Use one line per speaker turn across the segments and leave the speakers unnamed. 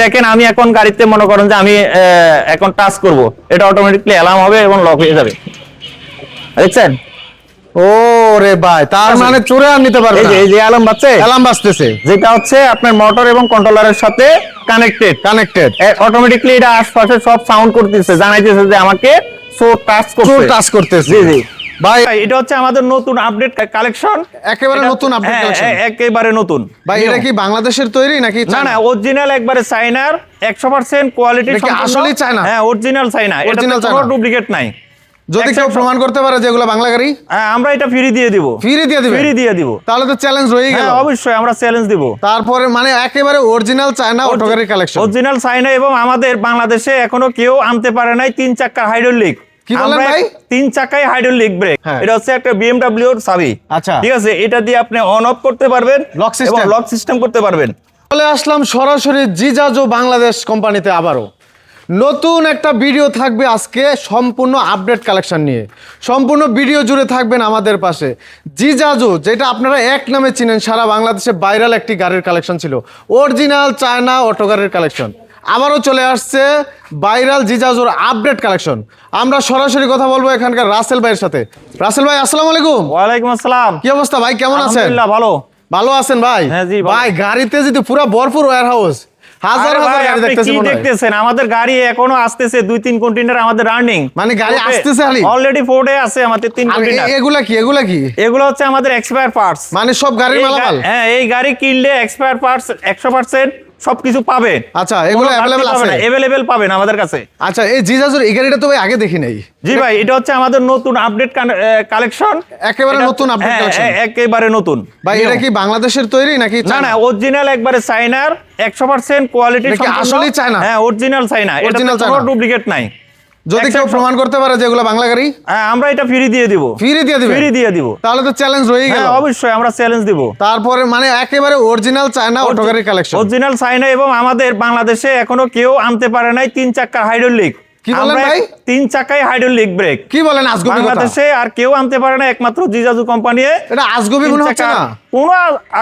দেখেন আমি এখন গাড়িতে মনে করেন যে আমি এখন টাচ করব। এটা অটোমেটিকলি অ্যালার্ম হবে এবং লক হয়ে যাবে। দেখছেন?
ও রে ভাই তার মানে চোরে আর নিতে পারবে
এই যে এই যে অ্যালার্ম বাজছে?
অ্যালার্ম বাজতেছে।
যেটা হচ্ছে আপনার মোটর এবং কন্ট্রোলারের সাথে কানেক্টেড
কানেক্টেড
অটোমেটিকলি এটা আশপাশে সব সাউন্ড করতেছে জানাইতেছে যে আমাকে সো টাচ
চোর
করছে।
টাচ করতেছে।
জি জি।
ভাই
এটা হচ্ছে আমাদের নতুন আপডেট কালেকশন
একেবারে নতুন update collection।
একেবারে নতুন।
ভাই এটা কি বাংলাদেশের তৈরি নাকি
না না অরিজিনাল একবারে চাইনার একশো পার্সেন্ট কোয়ালিটি
এটা কি আসলেই
হ্যাঁ অরিজিনাল চাইনা এটা কোনো ডুপ্লিকেট নাই।
যদি কেউ প্রমাণ করতে পারে যে এগুলো বাংলা গাড়ি?
হ্যাঁ, আমরা এটা ফ্রি দিয়ে দিব।
ফ্রি দিয়ে দিবে
ফ্রি দিয়ে দিব।
তাহলে তো চ্যালেঞ্জ রয়ে গেল।
হ্যাঁ অবশ্যই আমরা চ্যালেঞ্জ দিব।
তারপরে মানে একেবারে অরিজিনাল চায়না অটো গাড়ির কালেকশন
অরিজিনাল চাইনা এবং আমাদের বাংলাদেশে এখনও কেউ আনতে পারে নাই তিন চাকার হাইড্রোলিক
কি বলেন ভাই?
তিন চাকায় হাইড্রোলিক ব্রেক
হ্যাঁ।
এটা হচ্ছে একটা বিএমডব্লিউ এর চাবি।
আচ্ছা।
ঠিক আছে? এটা দিয়ে আপনি অন অফ করতে পারবেন
Lock system?
এবং লক সিস্টেম করতে পারবেন।
চলে আসলাম সরাসরি জিজাজো বাংলাদেশ কোম্পানিতে আবারও। নতুন একটা ভিডিও থাকবে আজকে সম্পূর্ণ আপডেট কালেকশন নিয়ে। সম্পূর্ণ ভিডিও জুড়ে থাকবেন আমাদের পাশে। জিজাজো যেটা আপনারা এক নামে চিনেন সারা বাংলাদেশে ভাইরাল একটি গাড়ির কালেকশন ছিল। অরিজিনাল চায়না অটো গাড়ির কালেকশন আবারও চলে আসছে ভাইরাল জিজাজোর আপডেট কালেকশন। আমরা সরাসরি কথা বলব এখানকার রাসেল ভাইয়ের সাথে। রাসেল ভাই আসসালামু আলাইকুম।
ওয়ালাইকুম আসসালাম।
কি অবস্থা ভাই? কেমন আছেন?
ভালো।
ভালো আছেন ভাই?
হ্যাঁ, জি,
ভাই গাড়িতে যদি পুরো ভরপুর ওয়্যার হাউস হাজার হাজার গাড়ি
আপনি
দেখতেছি
কি। দেখতেছেন আমাদের গাড়ি এখনও আসতেছে দুই তিন আমাদের রানিং
মানে গাড়ি আসতেছে খালি?
অলরেডি ফোর্ডে আছে আমাদের তিন
এগুলা কি? এগুলা কি?
এগুলো হচ্ছে আমাদের এক্সপায়ার পার্টস
মানে সব গাড়ির মালামাল?
হ্যাঁ এই গাড়ি কিনলে এক্সপায়ার পার্টস সবকিছু পাবে
আচ্ছা, এগুলো अवेलेबल আছে?
अवेलेबल পাবেন আমাদের কাছে।
আচ্ছা এই জিজাজুর এই গাড়িটা তো ভাই আগে দেখি নাই।
জি ভাই এটা হচ্ছে আমাদের নতুন আপডেট কালেকশন
একেবারে নতুন আপডেট কালেকশন
একেবারে নতুন।
ভাই এটা কি বাংলাদেশের তৈরি নাকি
না না অরিজিনাল একবারে চাইনার একশো পার্সেন্ট কোয়ালিটি
সম্পূর্ণ কি আসলেই চায়না?
হ্যাঁ অরিজিনাল চাইনা এটা কোনো ডুপ্লিকেট নাই।
যদি কেউ প্রমাণ করতে পারে যে এগুলো বাংলা গাড়ি?
হ্যাঁ আমরা এটা ফ্রি দিয়ে দিব।
ফ্রি দিয়ে দিবে
ফ্রি দিয়ে দিব।
তাহলে তো চ্যালেঞ্জ রয়ে গেল।
হ্যাঁ অবশ্যই আমরা চ্যালেঞ্জ দিব।
তারপরে মানে একেবারে অরিজিনাল চায়না অটো গাড়ির কালেকশন
অরিজিনাল চাইনা এবং আমাদের বাংলাদেশে এখনও কেউ আনতে পারে নাই তিন চাকার হাইড্রোলিক
কি বলেন ভাই?
তিন চাকায় হাইড্রোলিক ব্রেক
কি বলেন আজগবি কথা?
বাংলাদেশে আর কেউ আনতে পারে না একমাত্র জিজাজু কোম্পানি
এটা আজগবি মনে হচ্ছে না?
কোনো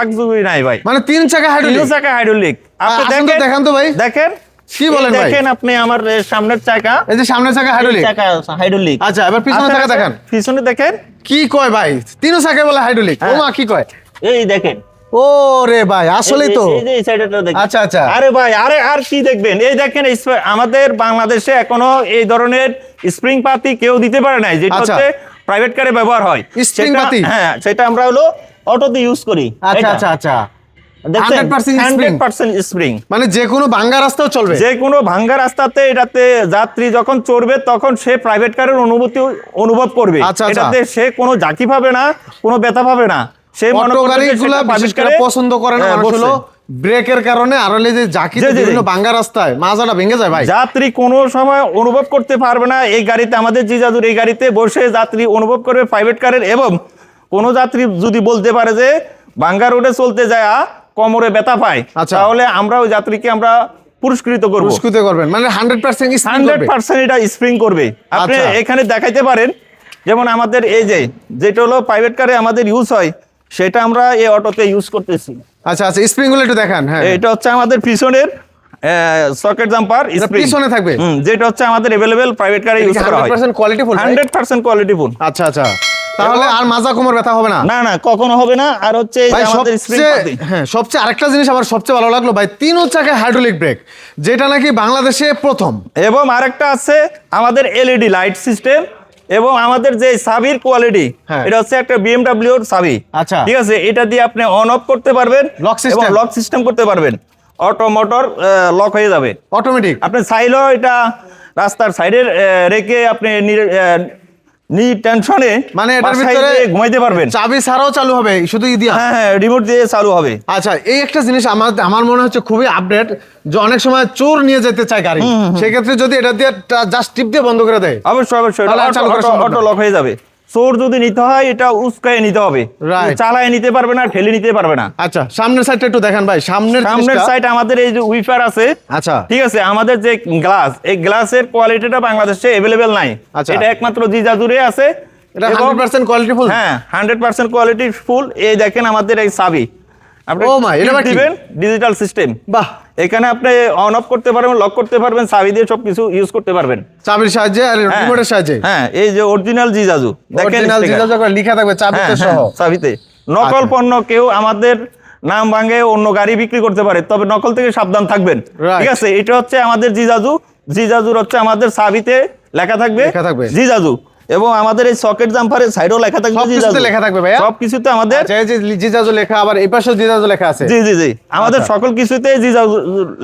আগজুবি নাই ভাই।
মানে তিন চাকা
তিন
হাইড্রোলিক
চাকা হাইড্রোলিক আপনি দেখান
তো ভাই।
দেখেন।
কি বলেন ভাই?
দেখেন আপনি আমার সামনের চাকা।
এই যে সামনের চাকা হাইড্রোলিক
চাকা হাইড্রোলিক
আচ্ছা এবার পিছনের চাকা দেখান।
পিছনে দেখেন।
কি কয় ভাই? তিনও চাকা বলে হাইড্রোলিক ও। মা কি কয়?
এই দেখেন।
ও রে ভাই আসলেই তো। আচ্ছা, আচ্ছা।
আরে ভাই আরে আর কি দেখবেন? এই দেখেন আমাদের বাংলাদেশে এখনও এই ধরনের স্প্রিং পাতি কেউ দিতে পারে নাই যেটা
আচ্ছা।
হচ্ছে প্রাইভেট কারে ব্যবহার হয়। সেটা-
পাতি?
হ্যাঁ সেটা আমরা হলো অটোতে ইউজ করি
আচ্ছা আচ্ছা আচ্ছা।
দেখছেন?
100% spring?
100% স্প্রিং।
মানে যে কোনো ভাঙ্গা রাস্তাও চলবে।
যে কোনো ভাঙ্গা রাস্তাতে এটাতে যাত্রী যখন চড়বে তখন সে প্রাইভেট কারের অনুভূতি অনুভব করবে।
আচ্ছা, আচ্ছা।
এটাতে সে কোনো ঝাঁকি পাবে না কোনো ব্যথা পাবে না। সে
অটো
করবে যে
গাড়িগুলো
সেটা
বিশেষ
private
করে
car-এ,
পছন্দ করে না
হ্যাঁ,
হলো ব্রেকের কারণে আর যে জাকিতে
জি, জি, জি।
বিভিন্ন ভাঙ্গা রাস্তায় মাজাটা ভেঙে যায় ভাই।
যাত্রী কোনো সময় অনুভব করতে পারবে না এই গাড়িতে আমাদের জিজাদুর এই গাড়িতে বসে যাত্রী অনুভব করবে প্রাইভেট কারের এবং কোনো যাত্রী যদি বলতে পারে যে ভাঙ্গা রোডে চলতে যায় কোমরে ব্যথা পায়
আচ্ছা।
তাহলে আমরা ওই যাত্রীকে আমরা পুরস্কৃত করব।
পুরস্কৃত করবেন মানে হান্ড্রেড পার্সেন্ট
হান্ড্রেড পার্সেন্ট এটা স্প্রিং করবে। আপনি
আচ্ছা।
এখানে দেখাইতে পারেন যেমন আমাদের এই যে যেটা হলো প্রাইভেট কারে আমাদের ইউজ হয় সেটা আমরা এই অটোতে ইউজ করতেছি।
আচ্ছা আচ্ছা স্প্রিংগুলো একটু দেখান হ্যাঁ।
এটা হচ্ছে আমাদের পিছনের সকেট জাম্পার
এটা পিছনে থাকবে?
যেটা হচ্ছে আমাদের এভেলেবেল প্রাইভেট কারে ইউজ করা হয়।
Hundred percent quality full
hundred percent quality full
আচ্ছা আচ্ছা। তাহলে আর মাজা কোমর ব্যথা হবে না।
না না কখনো হবে না। আর হচ্ছে এই আমাদের
হ্যাঁ সবচেয়ে আরেকটা জিনিস আমার সবচেয়ে ভালো লাগল ভাই তিনও চাকায় হাইড্রোলিক ব্রেক যেটা নাকি বাংলাদেশে প্রথম।
এবং আরেকটা আছে আমাদের এলইডি লাইট সিস্টেম এবং আমাদের যে সাবির কোয়ালিটি
হ্যাঁ।
এটা হচ্ছে একটা বিএমডব্লিউ এর সাবি।
আচ্ছা।
ঠিক আছে এটা দিয়ে আপনি অন অফ করতে পারবেন
system?
এবং লক সিস্টেম করতে পারবেন। অটো মোটর লক হয়ে যাবে।
অটোমেটিক
আপনি চাইলেও এটা রাস্তার সাইডে রেখে আপনি নি- টেনশনে
মানে এটার ভিতরে
ঘুমাইতে পারবেন।
চাবি ছাড়াও চালু হবে শুধু ই দিয়ে
হ্যাঁ হ্যাঁ রিমোট দিয়ে চালু হবে।
আচ্ছা এই একটা জিনিস আমার আমার মনে হচ্ছে খুবই আপডেট যে অনেক সময় চোর নিয়ে যেতে চায় গাড়ি। সেক্ষেত্রে যদি এটা দিয়ে জাস্ট টিপ দিয়ে বন্ধ করে দেয়
অবশ্যই অবশ্যই অটো লক হয়ে যাবে। চোর যদি নিতে হয় এটা উস্কায় নিতে হবে। চালায় নিতে পারবে না ঠেলে নিতে পারবে না।
আচ্ছা সামনের সাইডটা একটু দেখেন ভাই। সামনের
সামনের সাইড আমাদের এই যে উইফার আছে
আচ্ছা।
ঠিক আছে আমাদের যে গ্লাস এই গ্লাসের কোয়ালিটিটা বাংলাদেশে এভেলেবেল নাই।
আচ্ছা।
এটা একমাত্র জিজাজুরে আছে।
এটা
এবং-
হান্ড্রেড পার্সেন্ট কোয়ালিটি ফুল
হ্যাঁ হান্ড্রেড পার্সেন্ট কোয়ালিটি ফুল এই দেখেন আমাদের এই আপনি
ও মা, এটা
দিবেন ডিজিটাল সিস্টেম
বাহ।
এখানে আপনি অন অফ করতে পারবেন লক করতে পারবেন চাবি দিয়ে সব কিছু ইউজ করতে পারবেন।
চাবির সাহায্যে আর
হ্যাঁ।
রিমোটের সাহায্যে?
হ্যাঁ এই যে অরিজিনাল জিজাজু দেখেন
জিজাজু লেখা থাকবে চাবিতে
হ্যাঁ,
সহ।
হ্যাঁ, চাবিতে। নকল
আচ্ছা।
পণ্য কেউ আমাদের নাম ভাঙে অন্য গাড়ি বিক্রি করতে পারে তবে নকল থেকে সাবধান থাকবেন। ঠিক আছে এটা হচ্ছে আমাদের জিজাজু জিজাজুর হচ্ছে আমাদের চাবিতে লেখা থাকবে
লেখা থাকবে।
জিজাজু এবং আমাদের এই সকেট জাম্পারের সাইডেও লেখা থাকবে জিজাজু।
লেখা থাকবে ভাইয়া?
সব কিছুতে আমাদের
আচ্ছা জিজাজু লেখা আবার এই পাশে জিজাজু লেখা আছে।
জি জি জি। আমাদের
আচ্ছা।
সকল কিছুতে জিজাজু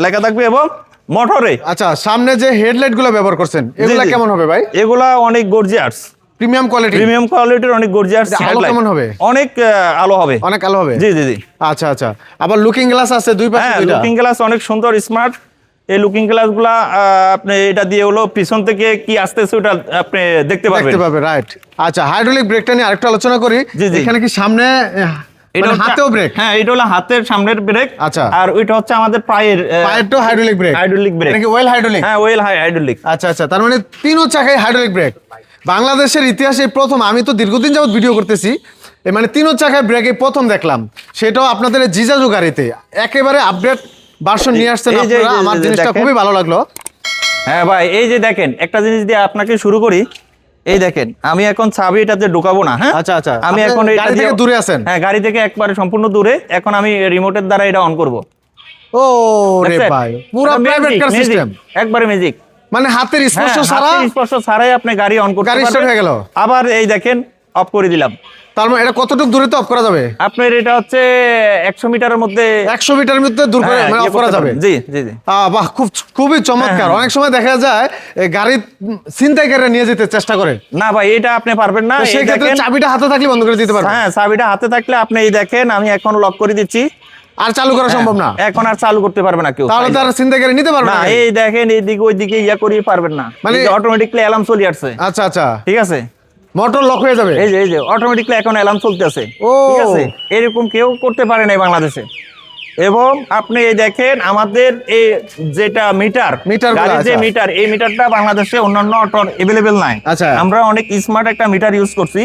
লেখা থাকবে এবং মোটরে
আচ্ছা সামনে যে হেডলাইটগুলো ব্যবহার করছেন এগুলা কেমন হবে ভাই?
এগুলা অনেক গর্জিয়াস
প্রিমিয়াম কোয়ালিটি
প্রিমিয়াম কোয়ালিটির অনেক গর্জিয়াস
যে আলো কেমন হবে?
অনেক আলো হবে।
অনেক আলো হবে?
জি জি জি।
আচ্ছা আচ্ছা। আবার লুকিং গ্লাস আছে দুই পাশে
হ্যাঁ
দুইটা?
লুকিং গ্লাস অনেক সুন্দর স্মার্ট এই লুকিং গ্লাসগুলা আপনি এটা দিয়ে হলো পিছন থেকে কি আসতেছে ওটা আপনি দেখতে পারবেন।
দেখতে পাবে রাইট আচ্ছা হাইড্রোলিক ব্রেকটা নিয়ে আরেকটা আলোচনা করি। এখানে কি সামনে
এটা
মানে হাতেও ব্রেক
হ্যাঁ এটা হলো হাতের সামনের ব্রেক
আচ্ছা।
আর ওইটা হচ্ছে আমাদের পায়ের
পায়েরটাও হাইড্রোলিক ব্রেক
হাইড্রোলিক ব্রেক
নাকি ওয়েল হাইড্রোলিক
হ্যাঁ ওয়েল হাইড্রোলিক
আচ্ছা আচ্ছা তার মানে তিনও চাকায় হাইড্রোলিক ব্রেক বাংলাদেশের ইতিহাসে প্রথম আমি তো দীর্ঘদিন যাবত ভিডিও করতেছি মানে তিনও চাকায় ব্রেকে প্রথম দেখলাম। সেটাও আপনাদের এই জিজাজু গাড়িতে। একেবারে আপডেট ভার্সন নিয়ে আসছেন আপনারা আমার জিনিসটা খুবই ভালো লাগল।
হ্যাঁ ভাই এই যে দেখেন একটা জিনিস দিয়ে আপনাকে শুরু করি। এই দেখেন আমি এখন চাবি এটাতে ঢুকাবো না হ্যাঁ?
আচ্ছা, আচ্ছা।
আমি এখন
গাড়ি থেকে দূরে আছেন?
হ্যাঁ গাড়ি থেকে একবারে সম্পূর্ণ দূরে। এখন আমি রিমোটের দ্বারা এটা অন করব।
ও রে ভাই পুরো প্রাইভেট কার সিস্টেম
একবারে ম্যাজিক
মানে হাতের স্পর্শ
হ্যাঁ,
ছাড়া
স্পর্শ ছাড়াই আপনি গাড়ি অন করতে পারবেন।
গাড়ি start হয়ে গেল।
আবার এই দেখেন অফ করে দিলাম।
তার মানে এটা কতটুকু দূরে অফ করা যাবে?
আপনার এটা হচ্ছে একশো মিটারের মধ্যে
একশো মিটার মধ্যে দূর করে
হ্যাঁ,
মানে
ইয়ে
অফ করা যাবে?
জি জি জি।
বাহ খুব খুবই চমৎকার।
হ্যাঁ,
অনেক সময় দেখা যায় গাড়ি ছিনতাইকারীরা নিয়ে যেতে চেষ্টা করে।
না ভাই এটা আপনি পারবেন না।
সেই ক্ষেত্রে
দেখেন-
চাবিটা হাতে থাকলে বন্ধ করে দিতে পারবে
হ্যাঁ চাবিটা হাতে থাকলে আপনি এই দেখেন আমি এখন লক করে দিচ্ছি।
আর চালু করা সম্ভব না?
এখন আর চালু করতে পারবে না কেউ।
তাহলে তো আর ছিনতাইকারী নিতে পারবে
না এই দেখেন এইদিকে ওইদিকে ইয়া করিয়ে পারবেন না।
মানে-
মানে অটোমেটিকলি অ্যালার্ম চলে আসছে।
আচ্ছা আচ্ছা।
ঠিক আছে?
মোটর লক হয়ে যাবে।
এই যে এই যে অটোমেটিকলি এখন অ্যালার্ম চলতেছে।
ও।
ঠিক আছে? এরকম কেউ করতে পারে না বাংলাদেশে। এবং আপনি এই দেখেন আমাদের এই যেটা মিটার মিটার যে
আচ্ছা।
মিটার এই মিটারটা বাংলাদেশে অন্যান্য অটো এভেলেবেল নাই।
আচ্ছা।
আমরা অনেক স্মার্ট একটা মিটার ইউজ করছি।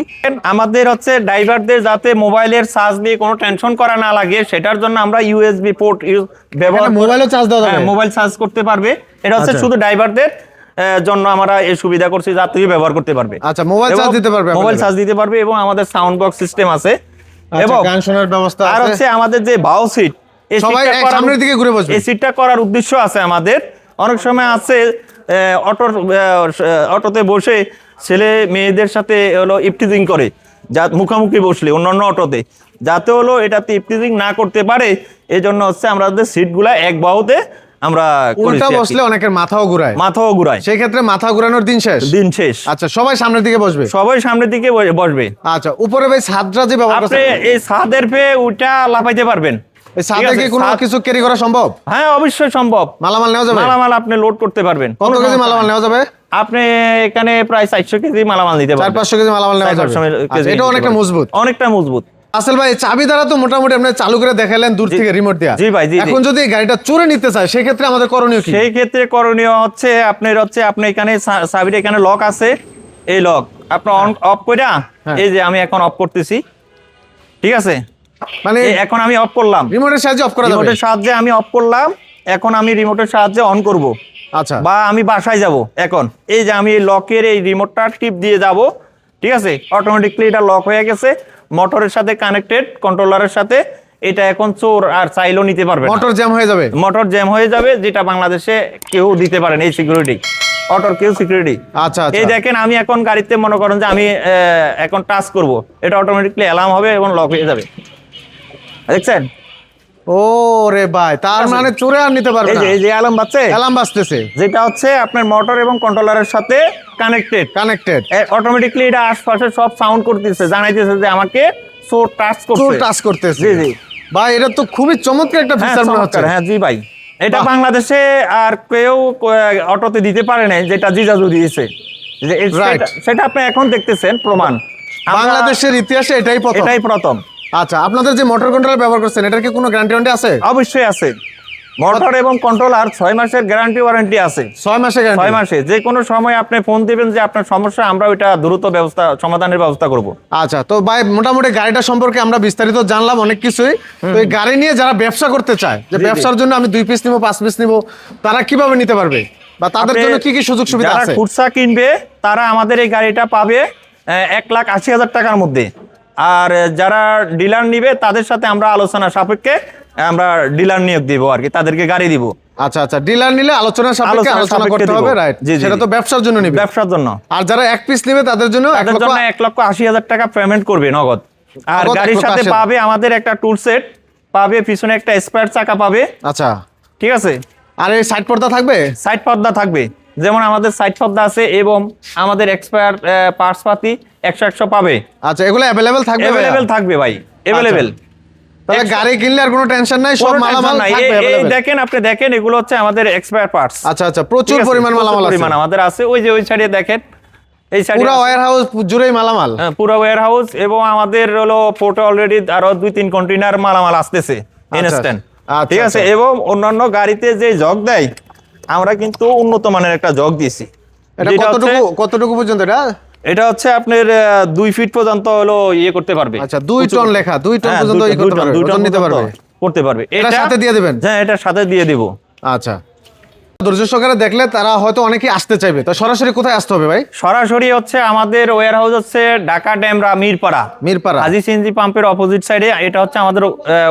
আমাদের হচ্ছে ড্রাইভারদের যাতে মোবাইলের চার্জ নিয়ে কোনো টেনশন করা না লাগে সেটার জন্য আমরা ইউএসবি পোর্ট ইউজ ব্যবহার
মোবাইলও চার্জ দেওয়া
হ্যাঁ মোবাইল চার্জ করতে পারবে। এটা হচ্ছে
আচ্ছা।
শুধু ড্রাইভারদের জন্য আমরা এই সুবিধা করছি যাত্রী ব্যবহার করতে পারবে।
আচ্ছা, মোবাইল চার্জ দিতে পারবে
মোবাইল চার্জ দিতে পারবে এবং আমাদের সাউন্ড বক্স সিস্টেম আছে।
আচ্ছা,
এবং
গান শোনার ব্যবস্থা
আর হচ্ছে আমাদের যে বাউ সিট এই
সবাই
সিটটা করার-
সামনের দিকে ঘুরে বসবে।
এই সিটটা করার উদ্দেশ্য আছে আমাদের। অনেক সময় আছে আহ, অটোতে বসে ছেলে মেয়েদের সাথে হলো ইফটিজিং করে যা মুখোমুখি বসলে অন্যান্য অটোতে। যাতে হলো এটাতে ইফটিজিং না করতে পারে এই জন্য হচ্ছে আমাদের সিটগুলা এক বাহুতে আমরা
উল্টা। বসলে অনেকের মাথাও ঘুরায়।
মাথাও ঘুরায়।
সেই ক্ষেত্রে মাথা ঘুরানোর দিন শেষ?
দিন শেষ।
আচ্ছা সবাই সামনের দিকে বসবে?
সবাই সামনের দিকে বসবে।
আচ্ছা উপরে ভাই ছাদরা যে ব্যবহার
আপনি এই ছাদের পেয়ে ওইটা লাফাইতে পারবেন।
ছাদে কি কোনো কিছু ক্যারি করা সম্ভব?
হ্যাঁ অবশ্যই সম্ভব।
মালামাল নেওয়া যাবে?
মালামাল আপনি লোড করতে পারবেন।
কত কেজি মালামাল নেওয়া যাবে?
আপনি এখানে প্রায় চারশো কেজি মালামাল নিতে
চার
পারবেন।
পাঁচশো কেজি মালামাল নেওয়া যাবে।
400
আচ্ছা, এটা অনেকটা। মজবুত।
অনেকটা মজবুত।
আসল ভাই চাবি দ্বারা তো মোটামুটি আপনি চালু করে দেখালেন দূর থেকে রিমোট দেয়া।
জি ভাই, জি।
এখন যদি গাড়িটা চুরে নিতে চায় সেক্ষেত্রে আমাদের করণীয় কি?
সেই ক্ষেত্রে করণীয় হচ্ছে আপনার হচ্ছে আপনি এখানে চাবির এখানে লক আছে। এই লক আপনি অন অফ করে
হ্যাঁ।
এই যে আমি এখন অফ করতেছি। ঠিক আছে?
মানে
এখন আমি অফ করলাম।
রিমোটের সাহায্যে অফ করা যাবে?
রিমোটের সাহায্যে আমি অফ করলাম। এখন আমি রিমোটের সাহায্যে অন করব।
আচ্ছা।
বা আমি বাসায় যাব এখন। এই যে আমি এই লকের এই রিমোটটা টিপ দিয়ে যাব। ঠিক আছে? অটোমেটিকলি এটা লক হয়ে গেছে। মোটরের সাথে কানেক্টেড কন্ট্রোলারের সাথে এটা এখন চোর আর চাইলেও নিতে পারবে।
মোটর জ্যাম হয়ে যাবে?
মোটর জ্যাম হয়ে যাবে যেটা বাংলাদেশে কেউ দিতে পারেন এই সিকিউরিটি অটোর কেউ সিকিউরিটি
আচ্ছা আচ্ছা।
এই দেখেন আমি এখন গাড়িতে মনে করেন যে আমি এখন টাচ করব। এটা অটোমেটিকলি অ্যালার্ম হবে এবং লক হয়ে যাবে। দেখছেন?
ও রে ভাই তার মানে চোরে আর নিতে পারবে
এই
না।
যে এই যে অ্যালার্ম বাজছে?
অ্যালার্ম বাজতেছে।
যেটা হচ্ছে আপনার মোটর এবং কন্ট্রোলারের সাথে কানেক্টেড
কানেক্টেড
অটোমেটিকলি এটা আশপাশে সব সাউন্ড করতেছে জানাইতেছে যে আমাকে চোর টাচ
চোর
করছে
টাচ করতেছে।
জি, জি।
ভাই এটা তো খুবই চমৎকার একটা
হ্যাঁ,
ফিচার মনে হচ্ছে।
হ্যাঁ জি ভাই। এটা বাংলাদেশে আর কেউ অটোতে দিতে পারে নাই যেটা জিজাজু দিয়েছে। সেটা আপনি এখন দেখতেছেন প্রমাণ।
বাংলাদেশের ইতিহাসে এটাই প্রথম।
এটাই প্রথম।
আচ্ছা আপনাদের যে মোটর কন্ট্রোলার ব্যবহার করছেন এটার কি কোনো গ্যারান্টি ওয়ারেন্টি আছে?
অবশ্যই আছে। মোটর এবং কন্ট্রোলার ছয় মাসের গ্যারান্টি ওয়ারেন্টি আছে।
ছয় মাসে
ছয় মাসে। যে কোনো সময় আপনি ফোন দিবেন যে আপনার সমস্যা আমরা ওইটা দ্রুত ব্যবস্থা সমাধানের ব্যবস্থা করব।
আচ্ছা তো ভাই মোটামুটি গাড়িটা সম্পর্কে আমরা বিস্তারিত জানলাম অনেক কিছুই। তো এই গাড়ি নিয়ে যারা ব্যবসা করতে চায় যে ব্যবসার জন্য আমি দুই পিস নিবো পাঁচ পিস নিবো তারা কীভাবে নিতে পারবে? বা তাদের জন্য কি কি সুযোগ সুবিধা আছে?
খুচরা কিনবে তারা আমাদের এই গাড়িটা পাবে এক লাখ আশি হাজার টাকার মধ্যে। আর যারা ডিলার নিবে তাদের সাথে আমরা আলোচনা সাপেক্ষে আমরা ডিলার নিয়োগ দিব আর কি তাদেরকে গাড়ি দিব।
আচ্ছা আচ্ছা ডিলার নিলে আলোচনা সাপেক্ষে
আলোচনা
করতে হবে রাইট সেটা তো ব্যবসার জন্য নিবে।
ব্যবসার জন্য।
আর যারা এক পিস নেবে তাদের জন্য এক
তাদের
লক্ষ
জন্য এক লক্ষ আশি হাজার টাকা পেমেন্ট করবে নগদ। আর গাড়ির সাথে পাবে আমাদের একটা টুল সেট পাবে পিছনে একটা স্পেয়ার চাকা পাবে।
আচ্ছা।
ঠিক আছে?
আর এই সাইড পর্দা থাকবে?
সাইড পর্দা থাকবে। যেমন আমাদের সাইড পর্দা আছে এবং আমাদের এক্সপায়ার পার্টস পাতি একশো একশো পাবে।
আচ্ছা এগুলো অ্যাভেলেবেল থাকবে
অ্যাভেলেবেল থাকবে ভাই অ্যাভেলেবেল
তাহলে গাড়ি কিনলে আর কোনো টেনশন নাই সব মালামাল থাকবে
এই দেখেন আপনি দেখেন এগুলো হচ্ছে আমাদের এক্সপায়ার পার্টস
আচ্ছা আচ্ছা প্রচুর পরিমাণ মালামাল আছে।
পরিমাণ আমাদের আছে। ওই যে ওই সাইডে দেখেন এই সাইডে
পুরো ওয়্যার হাউস জুড়েই মালামাল।
হ্যাঁ, পুরো ওয়্যার হাউস এবং আমাদের হলো পোর্টে অলরেডি আরও দুই তিন কন্টেনার মালামাল আসতেছে ইনস্ট্যান্ট
আচ্ছা,
ঠিক আছে
আচ্ছা।
এবং অন্যান্য গাড়িতে যে জগ দেয় আমরা কিন্তু উন্নত মানের একটা জগ দিয়েছি।
এটা কতটুকু কতটুকু পর্যন্ত এটা?
এটা হচ্ছে আপনার দুই ফিট পর্যন্ত হলো ইয়ে করতে পারবে।
আচ্ছা, দুই টন লেখা, দুই টন
হ্যাঁ,
পর্যন্ত
টন,
করতে পারবে,
দুই টন
নিতে পারবে।
করতে পারবে।
এটা সাথে দিয়ে দিবেন?
হ্যাঁ এটা সাথে দিয়ে দিব।
আচ্ছা। ধৈর্য সহকারে দেখলে তারা হয়তো অনেকেই আসতে চাইবে। তো সরাসরি কোথায় আসতে হবে ভাই?
সরাসরি হচ্ছে আমাদের ওয়্যার হাউস হচ্ছে ঢাকা ড্যামরা মিরপাড়া।
মিরপাড়া।
হাজি সিএনজি পাম্পের অপোজিট সাইডে এটা হচ্ছে আমাদের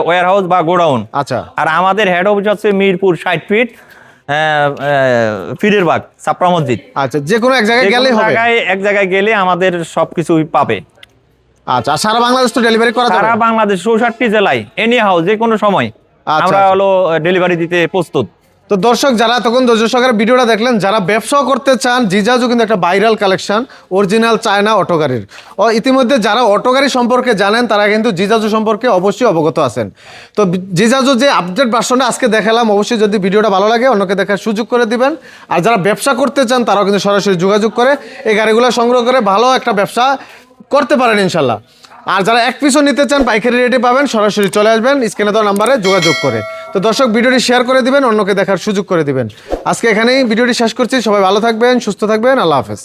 ওয়্যার হাউস বা গোডাউন।
আচ্ছা।
আর আমাদের হেড অফিস হচ্ছে মিরপুর ষাট ফিট ফিরের বাগ সাপড়া মসজিদ।
আচ্ছা যে কোনো এক জায়গায় গেলে হবে।
জায়গায় এক জায়গায় গেলে আমাদের সবকিছুই পাবে।
আচ্ছা সারা বাংলাদেশ তো ডেলিভারি করা
সারা বাংলাদেশ চৌষট্টি জেলায় এনি হাউস যে কোনো সময়।
আচ্ছা,
আমরা
আচ্ছা।
হলো ডেলিভারি দিতে প্রস্তুত।
তো দর্শক, যারা তখন সহকারে ভিডিওটা দেখলেন, যারা ব্যবসাও করতে চান, জিজাজু কিন্তু একটা viral collection original China auto গাড়ির। ও, ইতিমধ্যে যারা অটো গাড়ি সম্পর্কে জানেন, তারা কিন্তু জিজাজু সম্পর্কে অবশ্যই অবগত আছেন। তো জিজাজু যে আপডেট ভার্সনটা আজকে দেখালাম, অবশ্যই যদি ভিডিওটা ভালো লাগে, অন্যকে দেখার সুযোগ করে দিবেন। আর যারা ব্যবসা করতে চান, তারাও কিন্তু সরাসরি যোগাযোগ করে এই গাড়িগুলো সংগ্রহ করে ভালো একটা ব্যবসা করতে পারেন ইনশাল্লাহ আর যারা এক পিসও নিতে চান, পাইকারি রেটে পাবেন, সরাসরি চলে আসবেন, স্ক্রিনে দেওয়া নাম্বারে যোগাযোগ করে। তো দর্শক, ভিডিওটি শেয়ার করে দিবেন, অন্যকে দেখার সুযোগ করে দিবেন। আজকে এখানেই ভিডিওটি শেষ করছি। সবাই ভালো থাকবেন, সুস্থ থাকবেন। আল্লাহ হাফেজ।